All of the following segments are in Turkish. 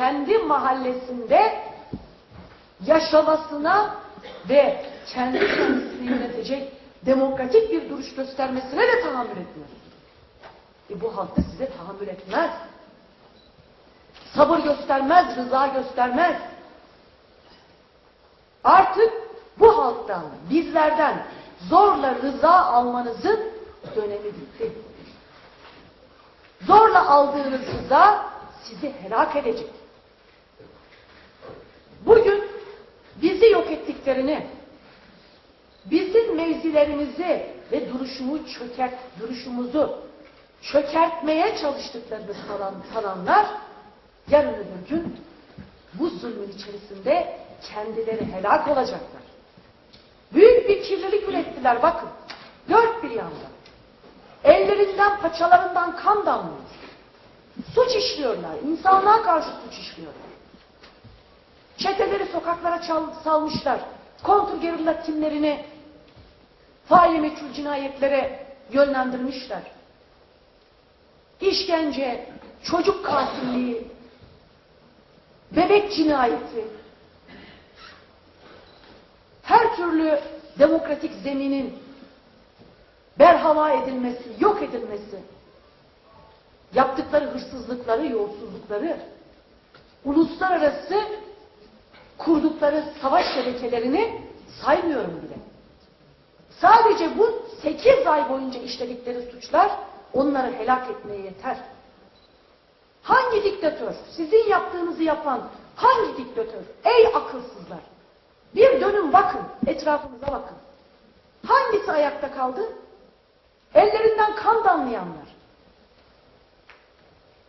kendi mahallesinde yaşamasına ve kendi kendisini yönetecek demokratik bir duruş göstermesine de tahammül etmiyor. E bu halk da size tahammül etmez. Sabır göstermez, rıza göstermez. Artık bu halktan, bizlerden zorla rıza almanızın dönemi bitti. Zorla aldığınız rıza sizi helak edecek. Bugün bizi yok ettiklerini, bizim mevzilerimizi ve duruşumu çökert, duruşumuzu çökertmeye çalıştıklarını sanan, sananlar yarın öbür gün bu zulmün içerisinde kendileri helak olacaklar. Büyük bir kirlilik ürettiler bakın. Dört bir yanda. Ellerinden, paçalarından kan damlıyor. Suç işliyorlar. İnsanlığa karşı suç işliyorlar. Çeteleri sokaklara çal, salmışlar. Kontrgerilla timlerini faili meçhul cinayetlere yönlendirmişler. İşkence, çocuk katilliği, bebek cinayeti, her türlü demokratik zeminin berhava edilmesi, yok edilmesi, yaptıkları hırsızlıkları, yolsuzlukları, uluslararası kurdukları savaş şebekelerini saymıyorum bile. Sadece bu 8 ay boyunca işledikleri suçlar onları helak etmeye yeter. Hangi diktatör, sizin yaptığınızı yapan hangi diktatör? Ey akılsızlar! Bir dönün bakın, etrafınıza bakın. Hangisi ayakta kaldı? Ellerinden kan damlayanlar.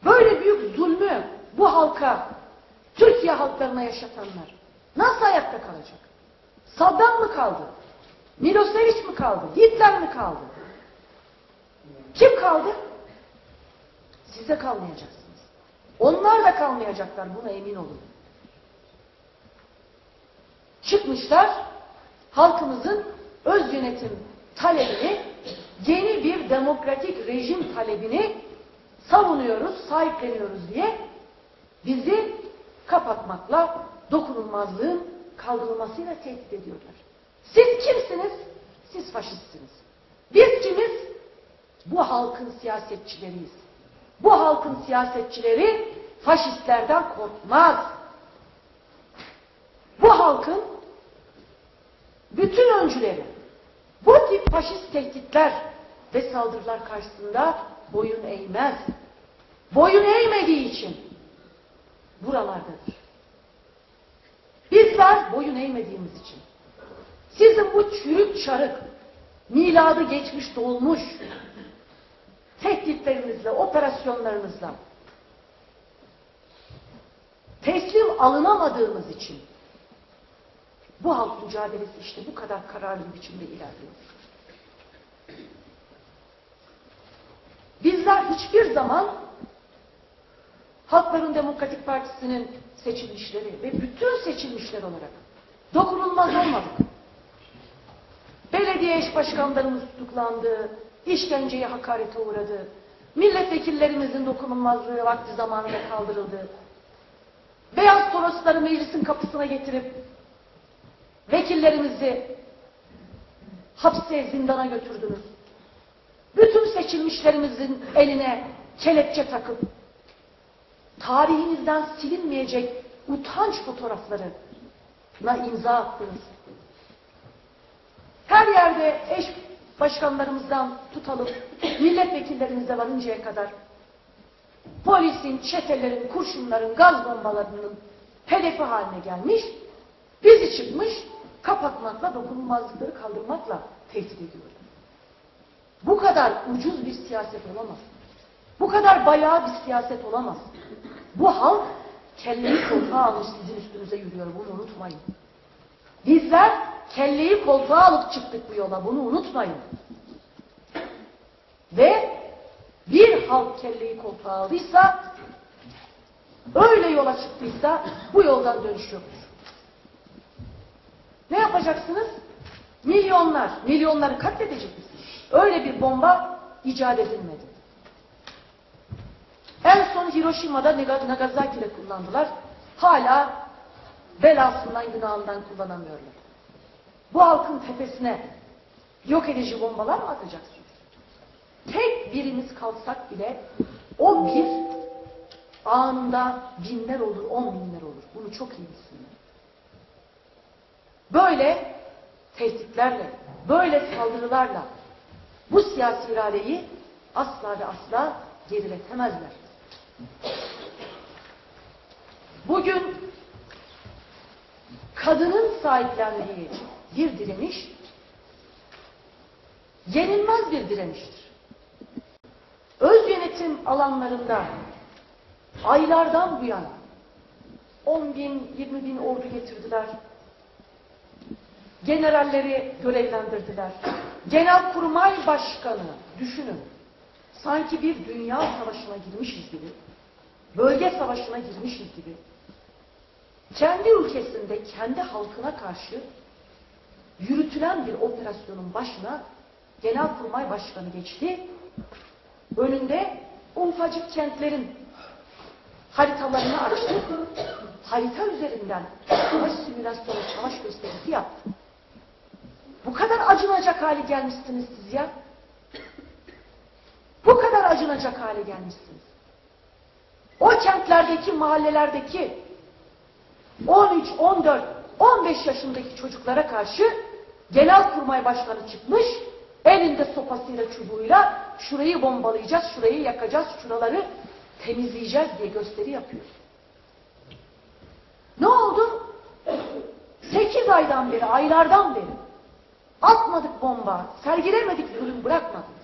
Böyle büyük zulmü bu halka, Türkiye halklarına yaşatanlar nasıl ayakta kalacak? Saddam mı kaldı? Milosevic mi kaldı? Hitler mi kaldı? Kim kaldı? Siz de kalmayacaksınız. Onlar da kalmayacaklar buna emin olun. Çıkmışlar halkımızın öz yönetim talebini, yeni bir demokratik rejim talebini savunuyoruz, sahipleniyoruz diye bizi kapatmakla dokunulmazlığın kaldırılmasıyla tehdit ediyorlar. Siz kimsiniz? Siz faşistsiniz. Biz kimiz? Bu halkın siyasetçileriyiz. Bu halkın siyasetçileri faşistlerden korkmaz. Bu halkın bütün öncüleri bu tip faşist tehditler ve saldırılar karşısında boyun eğmez. Boyun eğmediği için buralardadır. Bizler boyun eğmediğimiz için sizin bu çürük çarık, miladı geçmiş dolmuş tehditlerinizle, operasyonlarınızla teslim alınamadığımız için bu halk mücadelesi işte bu kadar kararlı biçimde ilerliyor. Bizler hiçbir zaman Halkların Demokratik Partisi'nin seçilmişleri ve bütün seçilmişler olarak dokunulmaz olmadık. Belediye eş başkanlarımız tutuklandı, işkenceye hakarete uğradı, milletvekillerimizin dokunulmazlığı vakti zamanında kaldırıldı. Beyaz Torosları meclisin kapısına getirip vekillerimizi hapse, zindana götürdünüz. Bütün seçilmişlerimizin eline kelepçe takıp tarihinizden silinmeyecek utanç fotoğraflarına imza attınız. Her yerde eş başkanlarımızdan tutalım, milletvekillerimize varıncaya kadar polisin, çetelerin, kurşunların, gaz bombalarının hedefi haline gelmiş, bizi çıkmış, kapatmakla, dokunulmazlıkları kaldırmakla tehdit ediyorlar. Bu kadar ucuz bir siyaset olamaz. Bu kadar bayağı bir siyaset olamaz. Bu halk kelleyi koltuğa almış sizin üstünüze yürüyor. Bunu unutmayın. Bizler kelleyi koltuğa alıp çıktık bu yola. Bunu unutmayın. Ve bir halk kelleyi koltuğa aldıysa öyle yola çıktıysa bu yoldan dönüş yoktur. Ne yapacaksınız? Milyonlar, milyonları katledecek misiniz? Öyle bir bomba icat edilmedi. En son Hiroşima'da Naga- Nagasaki'de kullandılar. Hala belasından günahından kullanamıyorlar. Bu halkın tepesine yok edici bombalar mı atacaksınız? Tek birimiz kalsak bile o bir anında binler olur, on binler olur. Bunu çok iyi bilsinler. Böyle tehditlerle, böyle saldırılarla bu siyasi iradeyi asla ve asla geriletemezler. Bugün kadının sahiplendiği bir direniş yenilmez bir direniştir. Öz yönetim alanlarında aylardan bu yana 10 bin, 20 bin ordu getirdiler. Generalleri görevlendirdiler. Genelkurmay Başkanı düşünün. Sanki bir dünya savaşına girmişiz gibi, bölge savaşına girmişiz gibi, kendi ülkesinde kendi halkına karşı yürütülen bir operasyonun başına Genelkurmay Başkanı geçti. Önünde ufacık kentlerin haritalarını açtı. Harita üzerinden savaş simülasyonu, savaş gösterisi yaptı. Bu kadar acınacak hale gelmişsiniz siz ya. Bu kadar acınacak hale gelmişsiniz. O kentlerdeki, mahallelerdeki 13, 14, 15 yaşındaki çocuklara karşı Genelkurmay Başkanı çıkmış, elinde sopasıyla, çubuğuyla şurayı bombalayacağız, şurayı yakacağız, şuraları temizleyeceğiz diye gösteri yapıyor. Ne oldu? 8 aydan beri, aylardan beri atmadık bomba, sergilemedik zulüm bırakmadınız.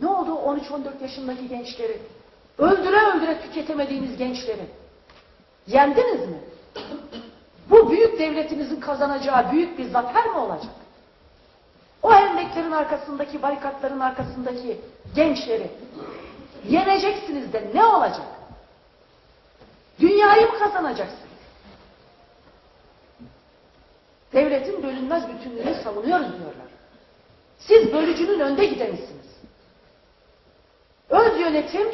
Ne oldu 13-14 yaşındaki gençleri? Öldüre öldüre tüketemediğiniz gençleri. Yendiniz mi? Bu büyük devletinizin kazanacağı büyük bir zafer mi olacak? O hendeklerin arkasındaki, barikatların arkasındaki gençleri yeneceksiniz de ne olacak? Dünyayı mı kazanacaksınız? Devletin bölünmez bütünlüğünü savunuyoruz diyorlar. Siz bölücünün önde gidenisiniz. Öz yönetim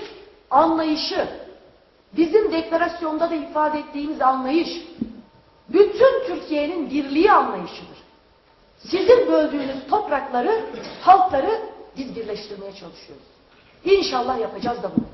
anlayışı, bizim deklarasyonda da ifade ettiğimiz anlayış, bütün Türkiye'nin birliği anlayışıdır. Sizin böldüğünüz toprakları, halkları biz birleştirmeye çalışıyoruz. İnşallah yapacağız da bunu.